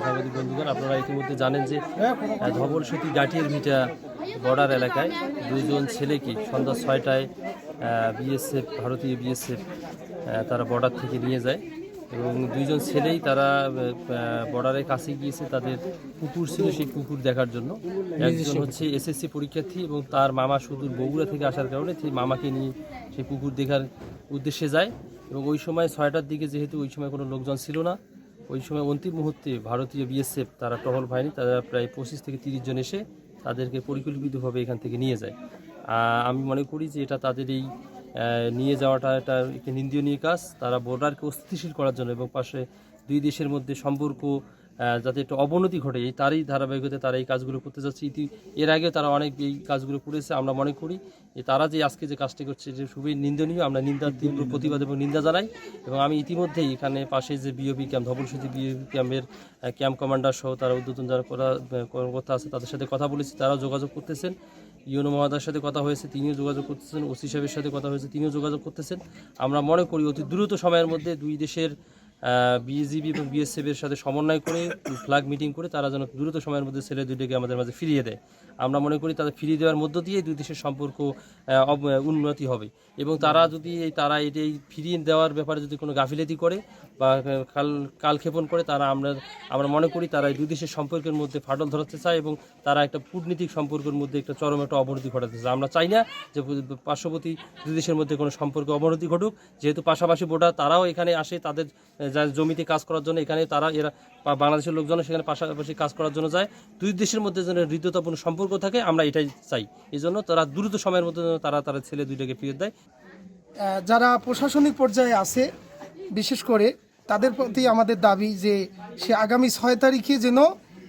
সাংবাদিক বন্ধুগণ আপনারা ইতিমধ্যে জানেন যে ধবলসতী গাটিয়ার ভিটা বর্ডার এলাকায় দুজন ছেলেকে সন্ধ্যা ছয়টায় বিএসএফ ভারতীয় বিএসএফ তারা বর্ডার থেকে নিয়ে যায় এবং দুইজন ছেলেই তারা বর্ডারের কাছে গিয়েছে তাদের কুকুর ছিল সেই কুকুর দেখার জন্য। একজন হচ্ছে এসএসসি পরীক্ষার্থী এবং তার মামা সুদূর বগুড়া থেকে আসার কারণে সেই মামাকে নিয়ে সেই কুকুর দেখার উদ্দেশ্যে যায় এবং ওই সময় ছয়টার দিকে যেহেতু ওই সময় কোনো লোকজন ছিল না ওই সময় অন্তিম মুহূর্তে ভারতীয় বিএসএফ তারা টহল বাহিনী তারা প্রায় পঁচিশ থেকে তিরিশ জন এসে তাদেরকে পরিকল্পিতভাবে এখান থেকে নিয়ে যায়। আমি মনে করি যে এটা তাদের এই নিয়ে যাওয়াটা এটা একটি নিন্দনীয় কাজ। তারা বর্ডারকে অস্থিতিশীল করার জন্য এবং পাশে দুই দেশের মধ্যে সম্পর্ক যাতে একটু অবনতি ঘটে তারই ধারাবাহিকতায় তারা এই কাজগুলো করতে যাচ্ছে। ইতি এর আগে তারা অনেক এই কাজগুলো করেছে, আমরা মনে করি। যে তারা যে আজকে যে কাজটি করছে যে খুবই নিন্দনীয়। আমরা নিন্দার তীব্র প্রতিবাদ এবং নিন্দা জানাই এবং আমি ইতিমধ্যেই এখানে পাশে যে বিওপি ক্যাম্প ধবলসূচি বিওপি ক্যাম্পের ক্যাম্প কমান্ডার সহ তারা উদ্যোতন যারা করা কর্মকর্তা আছে, তাদের সাথে কথা বলেছি। তারাও যোগাযোগ করতেছেন। ইউনো মহাদার সাথে কথা হয়েছে, তিনিও যোগাযোগ করতেছেন। ওসি সাহেবের সাথে কথা হয়েছে, তিনিও যোগাযোগ করতেছেন। আমরা মনে করি অতি দ্রুত সময়ের মধ্যে দুই দেশের বিএসজিবি এবং বিএসএফ এর সাথে সমন্বয় করে ফ্ল্যাগ মিটিং করে তারা যেন দ্রুত সময়ের মধ্যে ছেলে দুইটাকে আমাদের মাঝে ফিরিয়ে দেয়। আমরা মনে করি তাদের ফিরিয়ে দেওয়ার মধ্য দিয়ে দুই দেশের সম্পর্ক উন্নতি হবে। এবং তারা যদি এই, তারা এটাই ফিরিয়ে দেওয়ার ব্যাপারে যদি কোনো গাফিলতি করে বা কাল, কালক্ষেপণ করে তারা আমরা আমরা মনে করি তারা এই দুই দেশের সম্পর্কের মধ্যে ফাটল ধরাতে চায় এবং তারা একটা কূটনীতিক সম্পর্কের মধ্যে একটা চরম একটা অবনতি ঘটাতে চায়। আমরা চাই না যে পার্শ্ববর্তী দুই দেশের মধ্যে কোনো সম্পর্ক অবনতি ঘটুক। যেহেতু পাশাপাশি ভোটার তারাও এখানে আসে, তাদের জমিতে কাজ করার জন্য এখানে তারা, এরা বাংলাদেশের লোকজন সেখানে পাশাপাশি কাজ করার জন্য যায়। দুই দেশের মধ্যে যেন হৃদ্যতাপূর্ণ সম্পর্ক থাকে, আমরা এটাই চাই। এই জন্য তারা দ্রুত সময়ের মধ্যে তারা তারা ছেলে দুইটাকে ফিরত দেয়। যারা প্রশাসনিক পর্যায়ে আছে, বিশেষ করে তাদের প্রতি আমাদের দাবি যে সে আগামী ছয় তারিখে যেন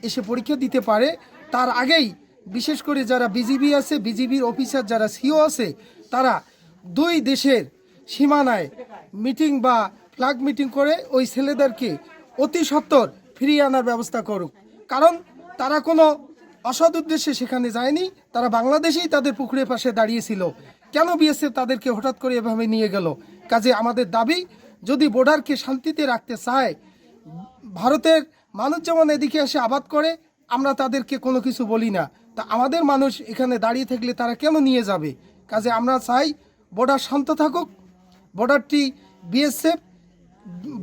এসে পরীক্ষা দিতে পারে। তার আগেই বিশেষ করে যারা বিজিবি আছে, বিজিবির অফিসার যারা সিও আছে, তারা দুই দেশের সীমানায় মিটিং বা ফ্ল্যাগ মিটিং করে ওই ছেলেদেরকে অতি সত্বর ফিরিয়ে আনার ব্যবস্থা করুক। কারণ তারা কোনো অসৎ উদ্দেশ্যে সেখানে যায়নি, তারা বাংলাদেশেই তাদের পুকুরের পাশে দাঁড়িয়েছিল। কেন বিএসএফ তাদেরকে হঠাৎ করে এভাবে নিয়ে গেল? কাজে আমাদের দাবি যদি বর্ডারকে শান্তিতে রাখতে চায়, ভারতের মানুষ যেমন এদিকে এসে আবাদ করে, আমরা তাদেরকে কোনো কিছু বলি না। তা আমাদের মানুষ এখানে দাঁড়িয়ে থাকলে তারা কেন নিয়ে যাবে? কাজে আমরা চাই বর্ডার শান্ত থাকুক। বর্ডারটি বিএসএফ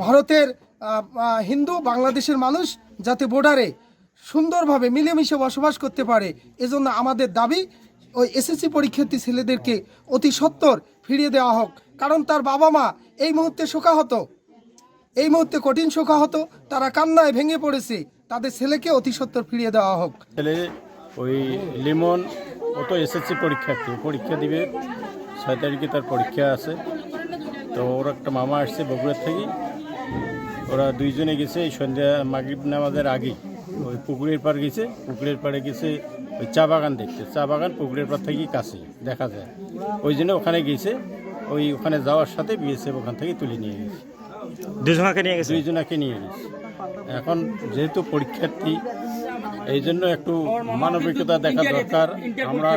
ভারতের হিন্দু, বাংলাদেশের মানুষ যাতে বর্ডারে সুন্দরভাবে মিলেমিশে বসবাস করতে পারে। এজন্য আমাদের দাবি, ওই এসএসসি পরীক্ষার্থী ছেলেদেরকে অতি সত্বর ফিরিয়ে দেওয়া হোক। কারণ তার বাবা মা এই মুহূর্তে শোকাহত। এই মুহূর্তে কঠিন শোকাহত। তারা কান্নায় ভেঙে পড়েছে। তাদের ছেলেকে অতি সত্বর ফিরিয়ে দেওয়া হোক। ছেলে, ওই লিমন, ও তো এসএসসি পরীক্ষার্থী। পরীক্ষা দিবে। ছয় তারিখে তার পরীক্ষা আছে। তো ওর একটা মামা আসছে বগুড়ার থেকে। ওরা দুইজনে গেছে এই সন্ধ্যা মাগরিব নামাজের আগে ওই পুকুরের পাড় গেছে। পুকুরের পাড়ে গেছে ওই চা বাগান দেখতে। চা বাগান পুকুরের পাড় থেকেই কাছে দেখা যায়। ওই জন্য ওখানে গেছে ওই ওখানে যাওয়ার সাথে বিএসএফ ওখান থেকে তুলে নিয়ে গেছে। দুজনাকে নিয়ে গেছে? দুইজনাকে নিয়ে গেছে। এখন যেহেতু পরীক্ষার্থী এই জন্য একটু মানবিকতা দেখা দরকার। আমরা